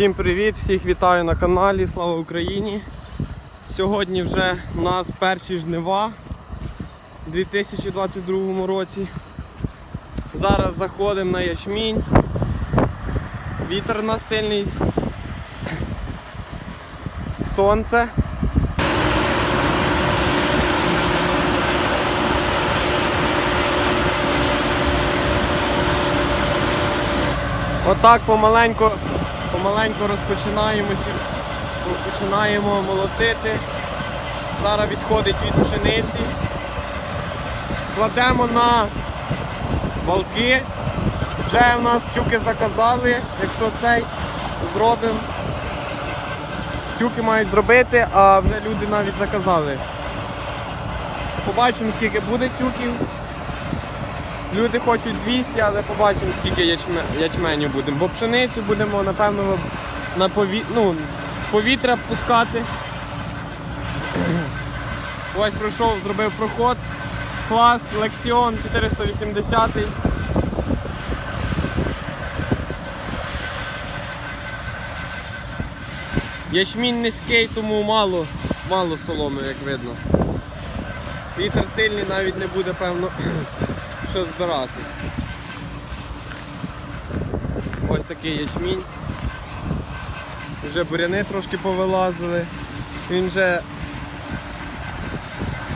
Всім привіт, всіх вітаю на каналі, слава Україні. Сьогодні вже у нас перші жнива у 2022 році. Зараз заходимо на ячмінь. Вітер у нас сильний. Сонце. Отак помаленько, помаленько розпочинаємо, сі- починаємо молотити. Зараз відходить від пшениці. Кладемо на валки. Вже в нас тюки заказали, якщо цей зробимо. Тюки мають зробити, а вже люди навіть заказали. Побачимо скільки буде тюків. Люди хочуть 200, але побачимо скільки ячме, ячменю будемо. Бо пшеницю будемо, напевно, на пові... ну, повітря пускати. Ось пройшов, зробив проход. Клас, Лексіон 480. Ячмінь низький, тому мало, мало соломи, як видно. Вітер сильний навіть не буде, певно, що збирати. Ось такий ячмінь. Вже буряни трошки повилазили. Він вже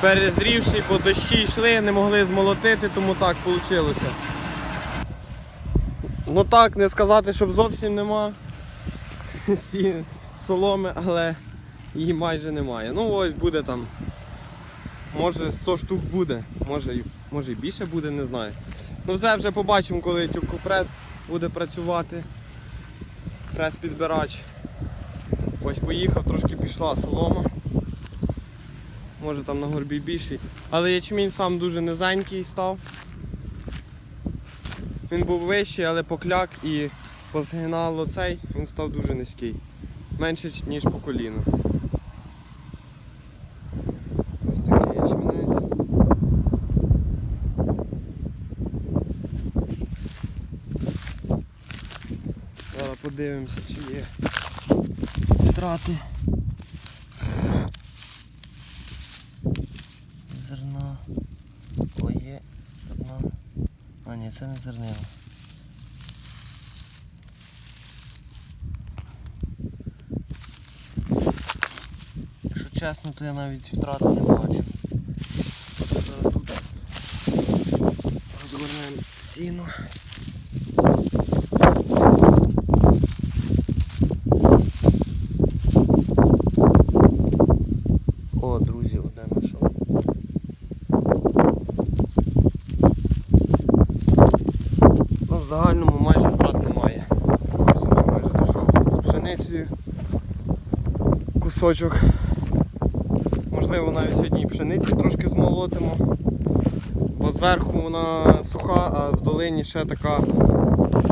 перезрівший, бо дощі йшли, не могли змолотити, тому так вийшло. Ну так, не сказати, щоб зовсім нема соломи, але її майже немає. Ну ось буде там. Може 100 штук буде, може, може і більше буде, не знаю. Ну все вже побачимо, коли тюкопрес буде працювати. Прес-підбирач. Ось поїхав, трошки пішла солома. Може там на горбі більший. Але ячмінь сам дуже низенький став. Він був вищий, але покляк і позгинало цей, він став дуже низький. Менше ніж по коліну. Ось такий ячмінець. Зараз подивимося, чи є втрати. Зерно. О, є зерно. А ні, це не зернило. Якщо чесно, то я навіть втрат не бачу. Розгорнемо сіно. О, одне знайшов. Ну, в загальному майже втрат немає. Ось вже майже дійшов з пшеницею. Кусочок. Можливо, навіть сьогодні і пшениці трошки змолотимо. Бо зверху вона суха, а в долині ще така,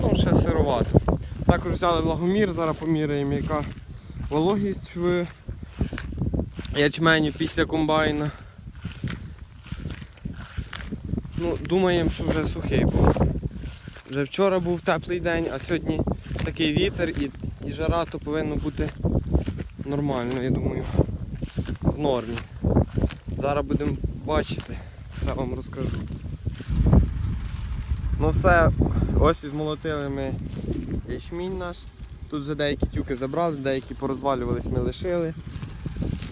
ну, ще сировата. Також взяли влагомір, зараз поміряємо, яка вологість в ячменю після комбайна. Ну, думаємо, що вже сухий був. Вже вчора був теплий день, а сьогодні такий вітер і, і жара, то повинно бути нормально, я думаю, в нормі. Зараз будемо бачити, все вам розкажу. Ну все, ось і змолотили ми ячмінь наш. Тут вже деякі тюки забрали, деякі порозвалювались, ми лишили.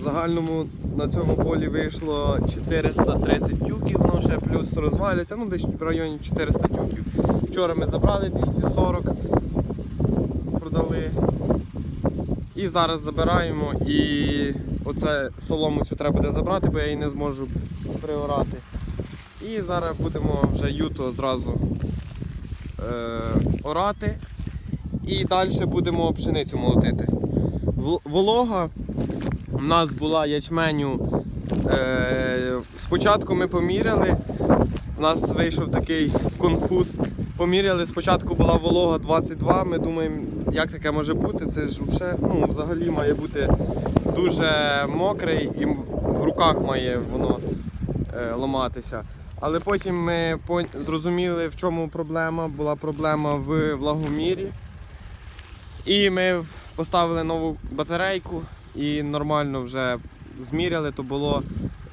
В загальному на цьому полі вийшло 430 тюків, ну ще плюс розваляться, ну десь в районі 400 тюків. Вчора ми забрали 240, продали. І зараз забираємо і оце солому цю треба буде забрати, бо я її не зможу приорати. І зараз будемо вже юто зразу е, орати. І далі будемо пшеницю молотити. Волога у нас була ячменю. Е, спочатку ми поміряли. У нас вийшов такий конфуз. Поміряли, спочатку була волога 22. Ми думаємо, як таке може бути. Це ж взагалі, ну, взагалі має бути дуже мокрий і в руках має воно е, ламатися. Але потім ми зрозуміли, в чому проблема. Була проблема в влагомірі. І ми Поставили нову батарейку і нормально вже зміряли, то було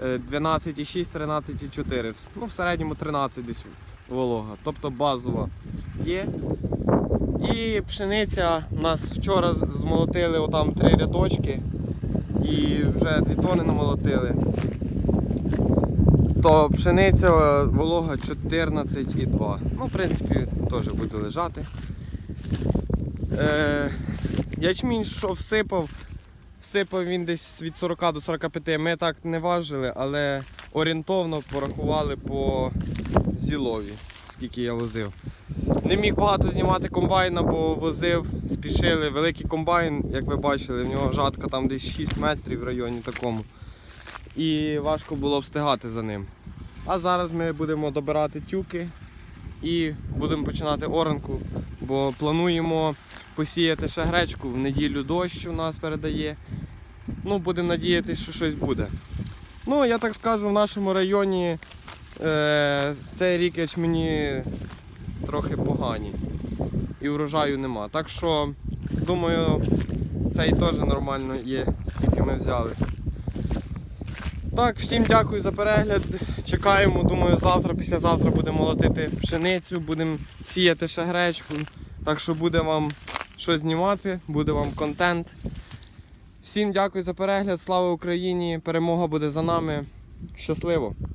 е, 12,6, 13,4. Ну, в середньому 13 десь волога. Тобто базова є. І пшениця у нас вчора змолотили отам три рядочки і вже 2 тони намолотили. То пшениця е, волога 14,2. Ну, в принципі, теж буде лежати. Е, ячмінь, що всипав, всипав він десь від 40 до 45. Ми так не важили, але орієнтовно порахували по зілові, скільки я возив. Не міг багато знімати комбайна, бо возив, спішили. Великий комбайн, як ви бачили, в нього жатка там десь 6 метрів в районі такому. І важко було встигати за ним. А зараз ми будемо добирати тюки і будемо починати оранку, бо плануємо посіяти ще гречку. В неділю дощ у нас передає. Ну, будемо надіятися, що щось буде. Ну, я так скажу, в нашому районі е, цей рік ячмені трохи погані. І врожаю нема. Так що, думаю, цей теж нормально є, скільки ми взяли. Так, всім дякую за перегляд. Чекаємо, думаю, завтра, післязавтра будемо молотити пшеницю, будемо сіяти ще гречку. Так що буде вам що знімати, буде вам контент. Всім дякую за перегляд, слава Україні! Перемога буде за нами. Щасливо!